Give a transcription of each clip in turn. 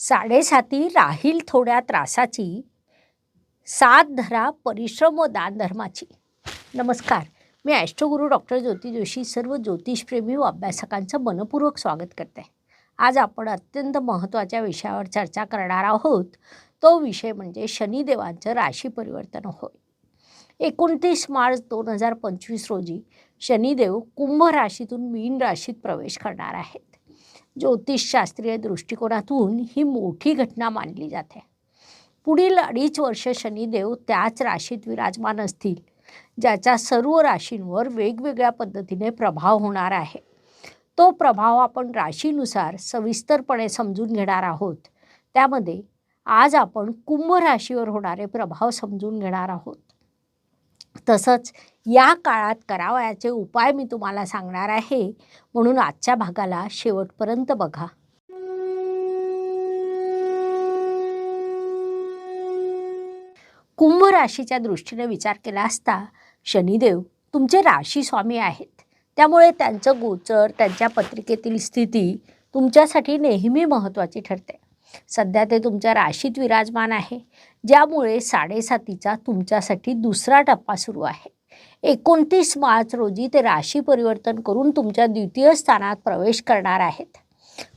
साडेसाती राहील थोड्या त्रासाची. सात धरा परिश्रम व दानधर्माची नमस्कार. मी ॲस्ट्रोगुरू डॉक्टर ज्योती जोशी सर्व ज्योतिषप्रेमी व अभ्यासकांचं मनपूर्वक स्वागत करते. आज आपण अत्यंत महत्त्वाच्या विषयावर चर्चा करणार आहोत. तो विषय म्हणजे शनिदेवांचं राशी परिवर्तन होय. एकोणतीस मार्च दोन हजार पंचवीस रोजी शनिदेव कुंभ राशीतून मीन राशीत प्रवेश करणार आहेत. ज्योतिषशास्त्रीय दृष्टिकोनातून ही मोठी घटना मानली जाते. पुढील अडीच वर्ष शनिदेव त्याच राशीत विराजमान असतील ज्याच्या सर्व राशींवर वेगवेगळ्या पद्धतीने प्रभाव होणार आहे. तो प्रभाव आपण राशीनुसार सविस्तरपणे समजून घेणार आहोत. त्यामध्ये आज आपण कुंभ राशीवर होणारे प्रभाव समजून घेणार आहोत. तसंच या काळात करावयाचे उपाय मी तुम्हाला सांगणार आहे. म्हणून आजच्या भागाला शेवटपर्यंत बघा. कुंभ राशीच्या दृष्टीने विचार केला असता शनिदेव तुमचे राशी स्वामी आहेत. त्यामुळे त्यांचं गोचर त्यांच्या पत्रिकेतील स्थिती तुमच्यासाठी नेहमी महत्त्वाची ठरते. सध्या ते तुमच्या राशीत विराजमान आहे. ज्यामुळे साडेसातीचा तुमच्यासाठी दुसरा टप्पा सुरू आहे. एकोणतीस मार्च रोजी ते राशी परिवर्तन करून तुमच्या द्वितीय स्थानात प्रवेश करणार आहेत.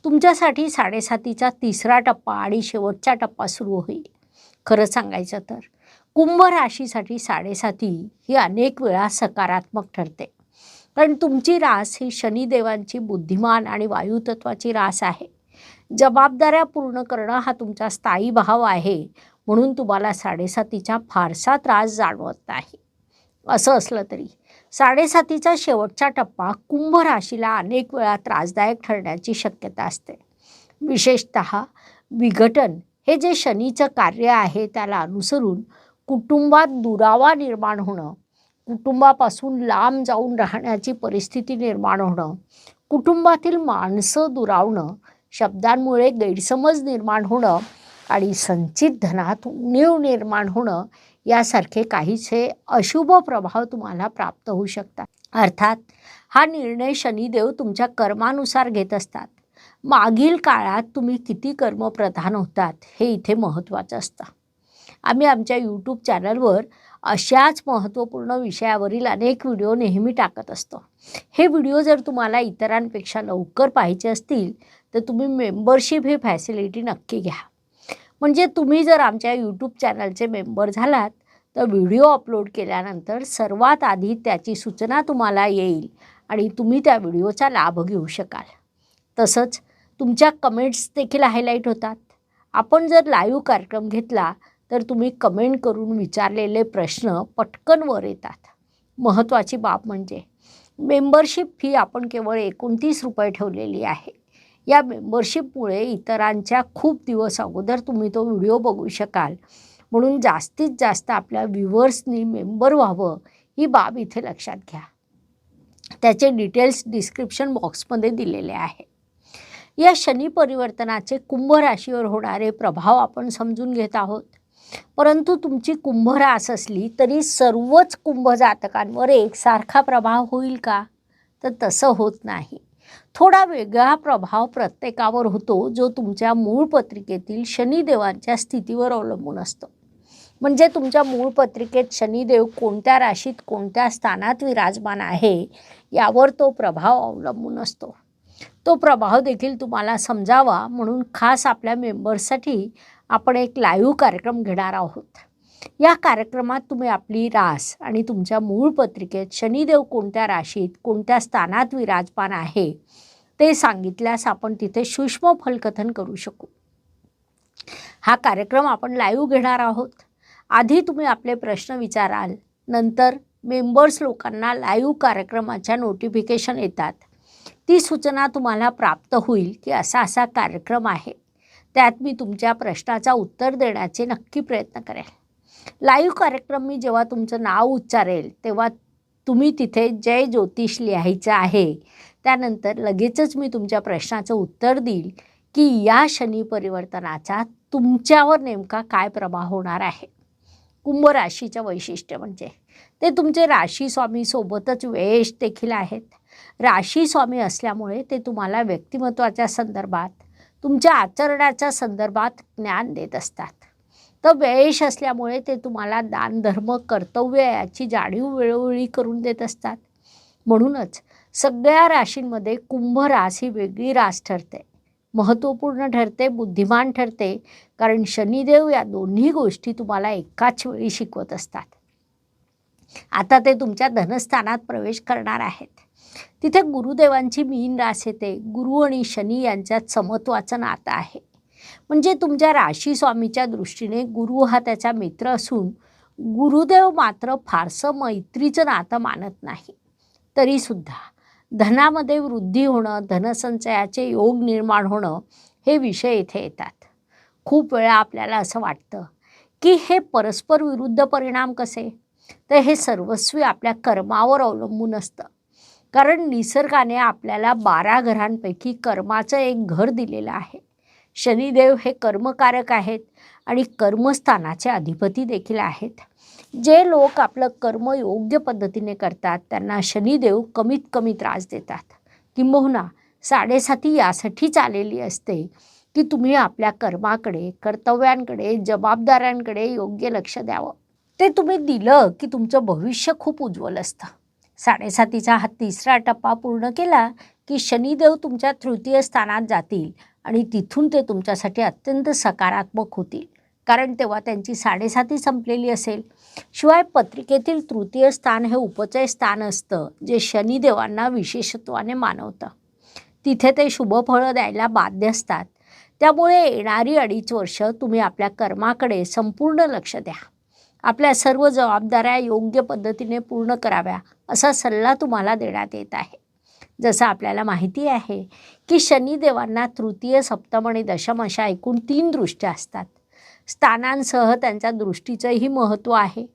तुमच्यासाठी साडेसातीचा तिसरा टप्पा आणि शेवटचा टप्पा सुरू होईल. खरं सांगायचं तर कुंभ राशीसाठी साडेसाती ही अनेक वेळा सकारात्मक ठरते. कारण तुमची रास ही शनिदेवांची बुद्धिमान आणि वायुतत्वाची रास आहे. जबाबदाऱ्या पूर्ण करणं हा तुमचा स्थायी भाव आहे. म्हणून तुम्हाला साडेसातीचा फारसा त्रास जाणवत नाही. असं असलं तरी साडेसातीचा शेवटचा टप्पा कुंभ राशीला अनेक वेळा त्रासदायक ठरण्याची शक्यता असते. विशेषत विघटन हे जे शनीचं कार्य आहे त्याला अनुसरून कुटुंबात दुरावा निर्माण होणं कुटुंबापासून लांब जाऊन राहण्याची परिस्थिती निर्माण होणं कुटुंबातील माणसं दुरावणं शब्दांमुळे गैरसमज निर्माण होणं आणि संचित धनात उणीव निर्माण होणं यासारखे काहीसे अशुभ प्रभाव तुम्हाला प्राप्त होऊ शकतात. अर्थात हा निर्णय शनिदेव तुमच्या कर्मानुसार घेत असतात. मागील काळात तुम्ही किती कर्मप्रधान होतात हे इथे महत्त्वाचं असतं. आम्ही आमच्या यूट्यूब चॅनलवर अशाच महत्त्वपूर्ण विषयावरील अनेक व्हिडिओ नेहमी टाकत असतो. हे व्हिडिओ जर तुम्हाला इतरांपेक्षा लवकर पाहिजे असतील तर तुम्ही मेंबरशिप ही फॅसिलिटी नक्की घ्या. म्हणजे तुम्ही जर आमच्या यूट्यूब चॅनलचे मेंबर झालात तर व्हिडिओ अपलोड केल्यानंतर सर्वात आधी त्याची सूचना तुम्हाला येईल आणि तुम्ही त्या व्हिडिओचा लाभ घेऊ शकाल. तसंच तुमच्या कमेंट्स देखील हायलाईट होतात. आपण जर लाईव्ह कार्यक्रम घेतला तर तुम्ही कमेंट करून विचारलेले प्रश्न पटकन वर येतात. महत्त्वाची बाब म्हणजे मेंबरशिप फी आपण केवळ एकोणतीस रुपये ठेवलेली आहे. या मेंबरशिपमुळे इतरांच्या खूप दिवस अगोदर तुम्ही तो व्हिडिओ बघू शकाल. म्हणून जास्तीत जास्त आपल्या व्ह्युअर्सनी मेंबर व्हावं ही बाब इथे लक्षात घ्या. त्याचे डिटेल्स डिस्क्रिप्शन बॉक्समध्ये दिलेले आहे. या शनी परिवर्तनाचे कुंभ राशीवर होणारे प्रभाव आपण समजून घेत आहोत. परंतु तुमची कुंभ रास असली तरी सर्वच कुंभ जातकांवर एकसारखा प्रभाव होईल का? तर तसं होत नाही. थोडा वेगळा प्रभाव प्रत्येकावर होतो जो तुमच्या मूळ पत्रिकेतील शनिदेवांच्या स्थितीवर अवलंबून असतो. म्हणजे तुमच्या मूळ पत्रिकेत शनिदेव कोणत्या राशीत कोणत्या स्थानात विराजमान आहे यावर तो प्रभाव अवलंबून असतो. तो प्रभाव देखील तुम्हाला समजावा म्हणून खास आपल्या मेंबर्ससाठी आपण एक लाईव्ह कार्यक्रम घेणार आहोत. या कार्यक्रमात तुम्ही आपली रास आणि तुमच्या मूळ पत्रिकेत शनिदेव कोणत्या राशीत कोणत्या स्थानात विराजमान आहे ते सांगितल्यास आपण तिथे सूक्ष्म फलकथन करू शकू. हा कार्यक्रम आपण लाईव्ह घेणार आहोत. आधी तुम्ही आपले प्रश्न विचाराल नंतर मेंबर्स लोकांना लाईव्ह कार्यक्रमाच्या नोटिफिकेशन येतात. ती सूचना तुम्हाला प्राप्त होईल की असा असा कार्यक्रम आहे. त्यात मी तुमच्या प्रश्नाचा उत्तर देण्याचे नक्की प्रयत्न करेल लाईव्ह कार्यक्रम मी जेव्हा तुमचं नाव उच्चारेल तेव्हा तुम्ही तिथे जय ज्योतिष लिहायचं आहे. त्यानंतर लगेचच मी तुमच्या प्रश्नाचं उत्तर देईल की या शनी परिवर्तनाचा तुमच्यावर नेमका काय प्रभाव होणार आहे. कुंभ राशीचं वैशिष्ट्य म्हणजे ते तुमचे राशी स्वामीसोबतच वेश देखील आहेत. राशी स्वामी असल्यामुळे ते तुम्हाला व्यक्तिमत्वाच्या संदर्भात तुमच्या आचरणाच्या संदर्भात ज्ञान देत असतात. तर वेळेश असल्यामुळे ते तुम्हाला दानधर्म कर्तव्य याची जाणीव वेळोवेळी करून देत असतात. म्हणूनच सगळ्या राशींमध्ये कुंभ रास ही वेगळी रास ठरते. महत्त्वपूर्ण ठरते बुद्धिमान ठरते कारण शनिदेव या दोन्ही गोष्टी तुम्हाला एकाच वेळी शिकवत असतात. आता ते तुमच्या धनस्थानात प्रवेश करणार आहेत. तिथे गुरुदेवांची मीन रास येते. गुरु आणि शनी यांच्यात समत्वाचं नातं आहे. म्हणजे तुमच्या राशी स्वामीच्या दृष्टीने गुरु हा त्याचा मित्र असून गुरुदेव मात्र फारसं मैत्रीचं नातं मानत नाही. तरीसुद्धा धनामध्ये वृद्धी होणं धनसंचयाचे योग निर्माण होणं हे विषय इथे येतात. खूप वेळा आपल्याला असं वाटतं की हे परस्पर विरुद्ध परिणाम कसे? तर हे सर्वस्वी आपल्या कर्मावर अवलंबून असतं. कारण निसर्गाने आपल्याला बारा घरांपैकी कर्माचं एक घर दिलेलं आहे. शनिदेव हे कर्मकारक आहेत आणि कर्मस्थानाचे अधिपती देखील आहेत. जे लोक आपलं कर्म योग्य पद्धतीने करतात त्यांना शनिदेव कमीत कमी त्रास देतात. किंबहुना साडेसाती यासाठीच आलेली असते की तुम्ही आपल्या कर्माकडे कर्तव्यांकडे जबाबदाऱ्यांकडे योग्य लक्ष द्यावं. ते तुम्ही दिलं की तुमचं भविष्य खूप उज्ज्वल असतं. साडेसातीचा हा तिसरा टप्पा पूर्ण केला की शनिदेव तुमच्या तृतीय स्थानात जातील आणि तिथून ते तुमच्यासाठी अत्यंत सकारात्मक होतील. कारण तेव्हा त्यांची साडेसाती संपलेली असेल. शिवाय पत्रिकेतील तृतीय स्थान हे उपचय स्थान असतं जे शनिदेवांना विशेषत्वाने मानवतं. तिथे ते शुभफळं द्यायला बाध्य असतात. त्यामुळे येणारी अडीच वर्ष तुम्ही आपल्या कर्माकडे संपूर्ण लक्ष द्या. आपल्या सर्व जबाबदाऱ्या योग्य पद्धतीने पूर्ण कराव्या असा सल्ला तुम्हाला देण्यात येत आहे. जसं आपल्याला माहिती आहे की शनिदेवांना तृतीय सप्तम आणि दशम अशा एकूण तीन दृष्ट्या असतात. स्थानांसह त्यांच्या दृष्टीचंही महत्त्व आहे.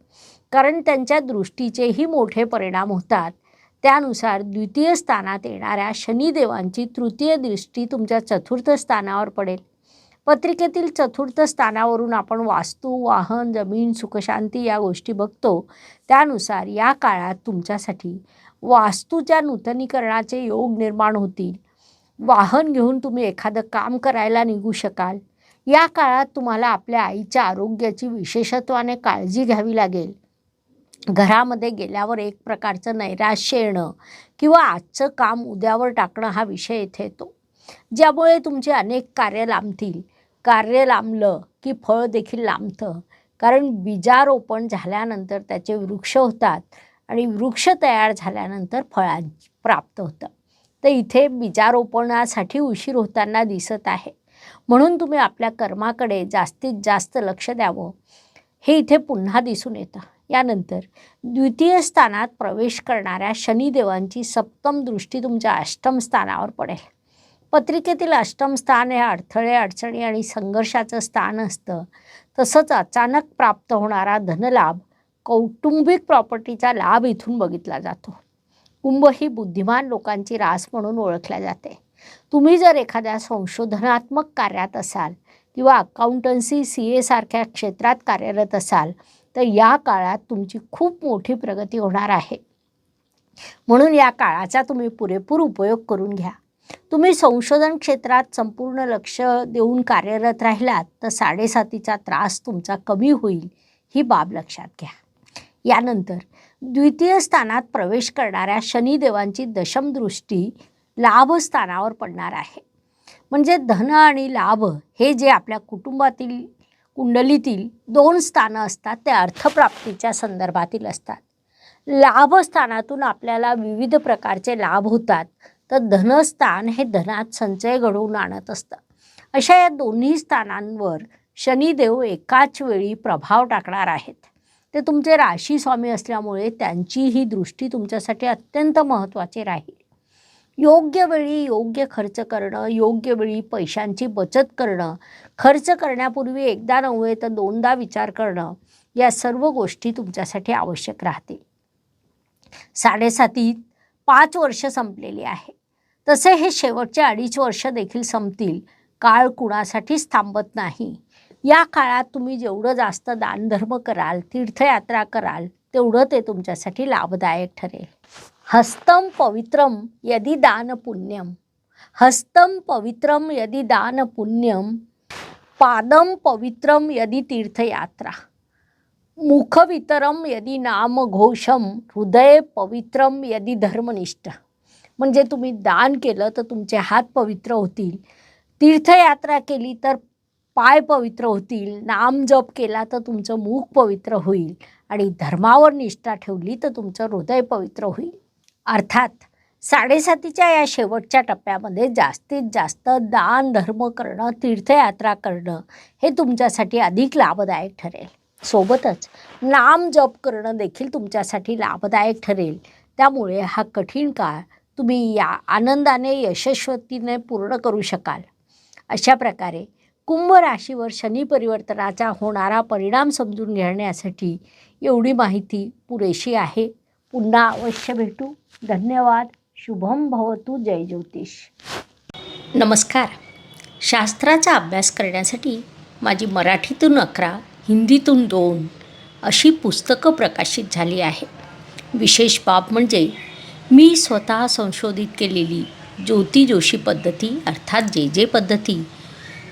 कारण त्यांच्या दृष्टीचेही मोठे परिणाम होतात. त्यानुसार द्वितीय स्थानात येणाऱ्या शनिदेवांची तृतीय दृष्टी तुमच्या चतुर्थ स्थानावर पडेल. पत्रिकेतील चतुर्थ स्थानावरून आपण वास्तू वाहन जमीन सुखशांती या गोष्टी बघतो. त्यानुसार या काळात तुमच्यासाठी वास्तूच्या नूतनीकरणाचे योग निर्माण होतील. वाहन घेऊन तुम्ही एखादं काम करायला निघू शकाल. या काळात तुम्हाला आपल्या आईच्या आरोग्याची विशेषत्वाने काळजी घ्यावी लागेल. घरामध्ये गेल्यावर एक प्रकारचं नैराश्य येणं किंवा आजचं काम उद्यावर टाकणं हा विषय येथे येतो. ज्यामुळे तुमचे अनेक कार्य लांबतील. कार्य लांबलं की फळ देखील लांबतं. कारण बीजारोपण झाल्यानंतर त्याचे वृक्ष होतात. आणि वृक्ष तयार झाल्यानंतर फळां प्राप्त होतं. तर इथे बीजारोपणासाठी उशीर होताना दिसत आहे. म्हणून तुम्ही आपल्या कर्माकडे जास्तीत जास्त लक्ष द्यावं. हे इथे पुन्हा दिसून येतं. यानंतर द्वितीय स्थानात प्रवेश करणाऱ्या शनिदेवांची सप्तम दृष्टी तुमच्या अष्टम स्थानावर पडेल. पत्रिकेतील अष्टम स्थान हे अडथळे अडचणी आणि संघर्षाचं स्थान असतं. तसंच अचानक प्राप्त होणारा धनलाभ कौटुंबिक प्रॉपर्टीचा लाभ इथून बघितला जातो. कुंभ ही बुद्धिमान लोकांची रास म्हणून ओळखल्या जाते. तुम्ही जर एखाद्या संशोधनात्मक कार्यात असाल किंवा अकाउंटन्सी सी एसारख्या क्षेत्रात कार्यरत असाल तर या काळात तुमची खूप मोठी प्रगती होणार आहे. म्हणून या काळाचा तुम्ही पुरेपूर उपयोग करून घ्या. तुम्ही संशोधन क्षेत्रात संपूर्ण लक्ष देऊन कार्यरत राहिलात तर साडेसातीचा त्रास तुमचा कमी होईल ही बाब लक्षात घ्या. यानंतर द्वितीय स्थानात प्रवेश करणाऱ्या शनिदेवांची दशमदृष्टी लाभस्थानावर पडणार आहे. म्हणजे धन आणि लाभ हे जे आपल्या कुटुंबातील कुंडलीतील दोन स्थानं असतात ते अर्थप्राप्तीच्या संदर्भातील असतात. लाभस्थानातून आपल्याला विविध प्रकारचे लाभ होतात तर धनस्थान हे धनात संचय घडवून आणत असतं. अशा या दोन्ही स्थानांवर शनिदेव एकाच वेळी प्रभाव टाकणार आहेत. ते तुमचे राशी स्वामी असल्यामुळे त्यांची ही दृष्टी तुमच्यासाठी अत्यंत महत्त्वाची राहील. योग्य वेळी योग्य खर्च करणं योग्य वेळी पैशांची बचत करणं खर्च करण्यापूर्वी एकदा नव्हे तर दोनदा विचार करणं या सर्व गोष्टी तुमच्यासाठी आवश्यक राहतील. साडेसातीत पाच वर्ष संपलेली आहे. तसे हे शेवटचे अडीच वर्ष देखील संपतील. काळ कुणासाठीच थांबत नाही. या काळात तुम्ही जेवढं जास्त दानधर्म कराल तीर्थयात्रा कराल तेवढं ते तुमच्यासाठी लाभदायक ठरेल. हस्तम पवित्रम यदि दान पुण्यम. हस्तं पवित्रं यदि दानपुण्यं पादं पवित्रं यदि तीर्थयात्रा. मुखवितरम यदि नामघोषम हृदय पवित्रम यदि धर्मनिष्ठ. म्हणजे तुम्ही दान केलं तर तुमचे हात पवित्र होतील. तीर्थयात्रा केली तर पाय पवित्र होतील नाम जप केला तर तुमचं मुख पवित्र होईल आणि धर्मावर निष्ठा ठेवली तर तुमचं हृदय पवित्र होईल. अर्थात साडेसातीच्या या शेवटच्या टप्प्यामध्ये जास्तीत जास्त दान धर्म करणं तीर्थयात्रा करणं हे तुमच्यासाठी अधिक लाभदायक ठरेल. सोबतच नाम जप करणं देखील तुमच्यासाठी लाभदायक ठरेल. त्यामुळे हा कठीण काळ तुम्ही या आनंदाने यशस्वतीने पूर्ण करू शकाल. अशा प्रकारे कुंभ राशीवर शनी परिवर्तनाचा होणारा परिणाम समजून घेण्यासाठी एवढी माहिती पुरेशी आहे. पुन्हा अवश्य भेटू. धन्यवाद. शुभम भवतु. जय ज्योतिष. नमस्कार. शास्त्राचा अभ्यास करण्यासाठी माझी मराठीतून अकरा हिंदीतून दोन अशी पुस्तकं प्रकाशित झाली आहे. विशेष बाब म्हणजे मी स्वतः संशोधित केलेली ज्योती जोशी पद्धती अर्थात जे जे पद्धती